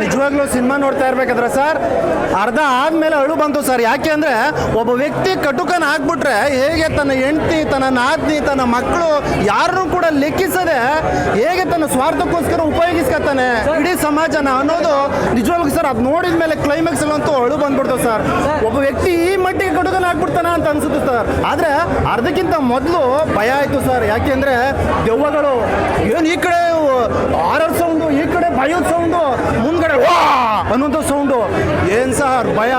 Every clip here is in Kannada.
ನಿಜವಾಗ್ಲೂ ಸಿನಿಮಾ ನೋಡ್ತಾ ಇರ್ಬೇಕಾದ್ರೆ ಸರ್, ಅರ್ಧ ಆದ್ಮೇಲೆ ಅಳು ಬಂತು ಸರ್. ಯಾಕೆ ಅಂದ್ರೆ ಒಬ್ಬ ವ್ಯಕ್ತಿ ಕಟುಕನ ಹಾಕ್ಬಿಟ್ರೆ ಹೇಗೆ ತನ್ನ ಹೆಂಡತಿ, ತನ್ನ ನಾದ್ನಿ, ತನ್ನ ಮಕ್ಕಳು ಯಾರನ್ನು ಕೂಡ ಲೆಕ್ಕಿಸದೆ ಹೇಗೆ ತನ್ನ ಸ್ವಾರ್ಥಕ್ಕೋಸ್ಕರ ಉಪಯೋಗಿಸ್ಕೊತಾನೆ? ಇಡೀ ಸಮಾಜನ ಅನ್ನೋದು ನಿಜವಾಗ್ಲೂ ಸರ್, ಅದು ನೋಡಿದ ಮೇಲೆ ಕ್ಲೈಮ್ಯಾಕ್ಸ್ ಅಂತೂ ಅಳು ಬಂದ್ಬಿಡ್ತು ಸರ್. ಒಬ್ಬ ವ್ಯಕ್ತಿ ಈ ಮಟ್ಟಿಗೆ ಕಟುಕನ ಹಾಕ್ಬಿಡ್ತಾನ ಅಂತ ಅನ್ಸುತ್ತೆ ಸರ್. ಆದ್ರೆ ಅರ್ಧಕ್ಕಿಂತ ಮೊದಲು ಭಯ ಆಯ್ತು ಸರ್. ಯಾಕೆಂದ್ರೆ ದೆವ್ವಗಳು, ಏನು ಈ ಕಡೆ ಆರರ್ ಸೌಂಡು ಈ ಕಡೆ ಭಯದ ಸೌಂಡು ಮುಂದ್ಗಡೆ ವಾ ಅನ್ನೋದು ಸೌಂಡು ಏನ್ ಸರ್ ಭಯ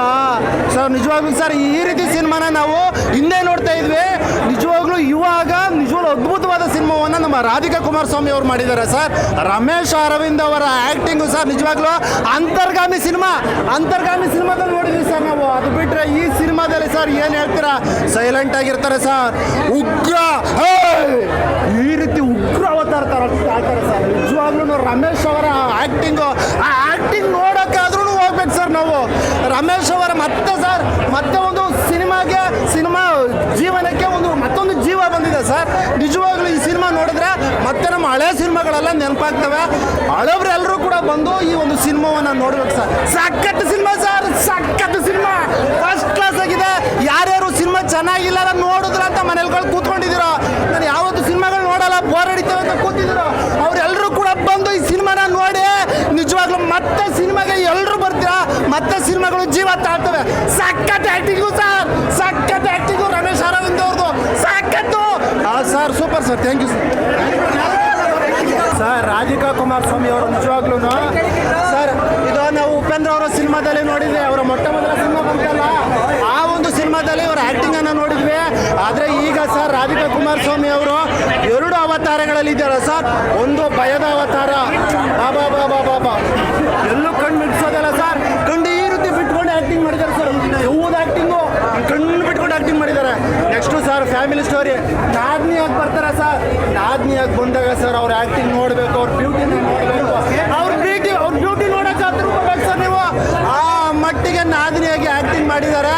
ಸರ್ ನಿಜವಾಗ್ಲೂ ಸರ್ ಈ ರೀತಿ ಸಿನಿಮಾನ ನಾವು ಹಿಂದೆ ನೋಡ್ತಾ ಇದ್ವಿ. ನಿಜವಾಗ್ಲೂ ಇವಾಗ ನಿಜವಾಗ್ಲೂ ಅದ್ಭುತವಾದ ಸಿನಿಮಾವನ್ನ ನಮ್ಮ ರಾಧಿಕಾ ಕುಮಾರಸ್ವಾಮಿ ಅವರು ಮಾಡಿದ್ದಾರೆ ಸರ್. ರಮೇಶ್ ಅರವಿಂದ್ ಅವರ ಆ್ಯಕ್ಟಿಂಗು ಸರ್ ನಿಜವಾಗ್ಲೂ ಅಂತರ್ಗಾಮಿ ಸಿನಿಮಾ. ಅಂತರ್ಗಾಮಿ ಸಿನಿಮಾದಲ್ಲಿ ನೋಡಿದ್ವಿ ಸರ್ ನಾವು. ಅದು ಬಿಟ್ಟರೆ ಈ ಸಿನಿಮಾದಲ್ಲಿ ಸರ್ ಏನು ಹೇಳ್ತೀರಾ? ಸೈಲೆಂಟ್ ಆಗಿರ್ತಾರೆ ಸರ್. ಉಗ್ರ! ಈ ರೀತಿ ಉಗ್ರ ಅವತಾರ ತರ ಸರ್. ನಿಜವಾಗ್ಲೂ ರಮೇಶ್ ಅವರ ಆಕ್ಟಿಂಗು ಆ ಆಕ್ಟಿಂಗ್ ನೋಡೋಕ್ಕಾದ್ರೂ ಹೋಗ್ಬೇಕು ಸರ್ ನಾವು ರಮೇಶ್ ಅವರ ಮತ್ತೆ ಸರ್, ಮತ್ತೆ ಒಂದು ಸಿನಿಮಾಗೆ, ಸಿನಿಮಾ ಜೀವನಕ್ಕೆ ಒಂದು ಮತ್ತೊಂದು ಜೀವ ಬಂದಿದೆ ಸರ್. ನಿಜವಾಗ್ಲೂ ಈ ಸಿನಿಮಾ ನೋಡಿದ್ರೆ ಮತ್ತೆ ನಮ್ಮ ಹಳೆ ಸಿನಿಮಾಗಳೆಲ್ಲ ನೆನಪಾಗ್ತವೆ. ಹಳಬ್ರೆಲ್ಲರೂ ಕೂಡ ಬಂದು ಈ ಒಂದು ಸಿನಿಮಾವನ್ನ ನೋಡ್ಬೇಕು ಸರ್. ಸಖತ್ ಸಿನಿಮಾ ಸರ್, ಸಖತ್ ಸಿನಿಮಾ. ಫಸ್ಟ್ ಕ್ಲಾಸ್ ಆಗಿದೆ. ಯಾರ್ಯಾರು ಸಿನಿಮಾ ಚೆನ್ನಾಗಿಲ್ಲ ನೋಡಿದ್ರ ಅಂತ ಮನೇಲಿಗಳು ಕೂತ್ಕೊಂಡಿದ್ದೀರೋ, ನಾನು ಯಾವತ್ತು ಸಿನಿಮಾಗಳು ನೋಡಲ್ಲ ಬೋರ್ ಹಿಡಿತೇವೆ ಅಂತ ಕೂತಿದ್ದೀರೋ ಅವರೆಲ್ಲರೂ ಕೂಡ ಬಂದು ಈ ಸಿನಿಮಾನ ನೋಡಿ ನಿಜವಾಗ್ಲೂ ಮತ್ತೆ ಸಿನಿಮಾಗೆ ಬರ್ತೀರಾ ಮತ್ತೆ ಸಿನಿಮಾಗಳು ಜೀವ ತಾಳ್ತವೆ ಸಖತ್ ಆಕ್ಟಿಂಗು ಸರ್. ಸಖತ್ ಆಕ್ಟಿಂಗು ರಮೇಶ್ ಅರವಿಂದ್ ಅವ್ರದ್ದು ಸಖತ್ತು. Sir super sir. Thank you sir sir Radhika Kumaraswamy ಅವರು ನಿಜವಾಗ್ಲೂ ಸರ್ ಇದು ನಾವು ಉಪೇಂದ್ರ ಅವರ ಸಿನಿಮಾದಲ್ಲಿ ನೋಡಿದ್ವಿ. ಅವರ ಮೊಟ್ಟ ಮೊದಲ ಸಿನಿಮಾ ಬಂತಲ್ಲ? ಆ ಒಂದು ಸಿನಿಮಾದಲ್ಲಿ ಅವರ ಆಕ್ಟಿಂಗ್ ಅನ್ನ ನೋಡಿದ್ವಿ. ಆದ್ರೆ ಈಗ ಸರ್ ರಾಧಿಕಾ ಕುಮಾರಸ್ವಾಮಿ ಅವರು ಎರಡು ಅವತಾರಗಳಲ್ಲಿ ಇದ್ದಾರೆ ಸರ್. ಒಂದು ಭಯದ ಅವತಾರ. ಬಾಬಾ ಬಾಬಾ ಬಾಬಾ ಎಲ್ಲೂ ಕಣ್ಣು ಮಿಡ್ಸೋದಲ್ಲ ಸರ್ ಕಣ್ಣು ಈ ರೀತಿ ಬಿಟ್ಕೊಂಡು ಆಕ್ಟಿಂಗ್ ಮಾಡಿದ್ದಾರೆ ಸರ್ ಯವ್ವದ ಆಕ್ಟಿಂಗು ಕಣ್ಣು ಬಿಟ್ಕೊಂಡು ಆಕ್ಟಿಂಗ್ ಮಾಡಿದ್ದಾರೆ. ನೆಕ್ಸ್ಟು ಸರ್ ಫ್ಯಾಮಿಲಿ ಸ್ಟೋರಿ ನಾದ್ನಿಯಾಗಿ ಬರ್ತಾರೆ ಸರ್ ನಾದ್ನಿಯಾಗಿ ಬಂದಾಗ ಸರ್ ಅವ್ರ ಆ್ಯಕ್ಟಿಂಗ್ ನೋಡಬೇಕು ಅವ್ರ ಬ್ಯೂಟಿನ ನೋಡಬೇಕು? ಅವ್ರ ಬ್ಯೂಟಿ ಅವ್ರ ಬ್ಯೂಟಿ ನೋಡೋಕೆ ಬರ್ಬೇಕು ಸರ್ ನೀವು? ಆ ಮಟ್ಟಿಗೆ ನಾದಿನಿಯಾಗಿ ಆ್ಯಕ್ಟಿಂಗ್ ಮಾಡಿದ್ದಾರೆ.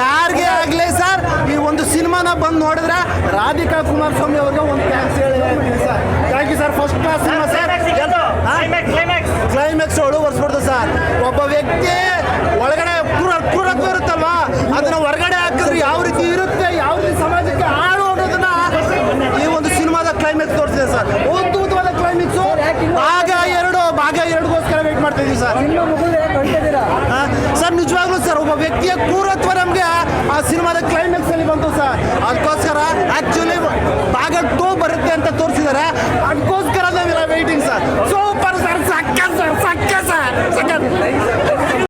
ಯಾರಿಗೆ ಆಗಲಿ ಸರ್ ಈ ಒಂದು ಸಿನಿಮಾನ ಬಂದು ನೋಡಿದ್ರೆ ರಾಧಿಕಾ ಕುಮಾರಸ್ವಾಮಿ ಅವ್ರಿಗೆ ಒಂದು ಥ್ಯಾಂಕ್ಸ್ ಹೇಳಿ sir thank you sir first class cinema sir climax ಒಳು ಬರ್ಸ್ಬಿಡ್ತು ಸರ್ ಒಬ್ಬ ವ್ಯಕ್ತಿ ಒಳಗಡೆ ಕ್ರೂರ ಕ್ರೂರತ್ವ ಇರುತ್ತಲ್ವಾ ಅದನ್ನ ಹೊರಗಡೆ ಹಾಕಿದ್ರೆ ಯಾವ ರೀತಿ ಇರುತ್ತೆ ಯಾವ ರೀತಿ ಸಮಾಜಕ್ಕೆ ಆಳು ಅನ್ನೋದನ್ನ ಈ ಒಂದು ಸಿನಿಮಾದ ಕ್ಲೈಮ್ಯಾಕ್ಸ್ ತೋರಿಸಿದೆ ಸರ್. ಅದ್ಭುತವಾದ ಕ್ಲೈಮ್ಯಾಕ್ಸ್ ಭಾಗ ಎರಡು ಭಾಗ ಎರಡುಗೋಸ್ಕರ ವೇಟ್ ಮಾಡ್ತಾ ಇದೀವಿ ಸರ್. ಸರ್ ನಿಜವಾಗ್ಲೂ ಸರ್ ಒಬ್ಬ ವ್ಯಕ್ತಿಯ ಕ್ರೂರತ್ವ ನಮಗೆ ಆ ಸಿನಿಮಾದ ಕ್ಲೈಮ್ಯಾಕ್ಸ್ ಅಲ್ಲಿ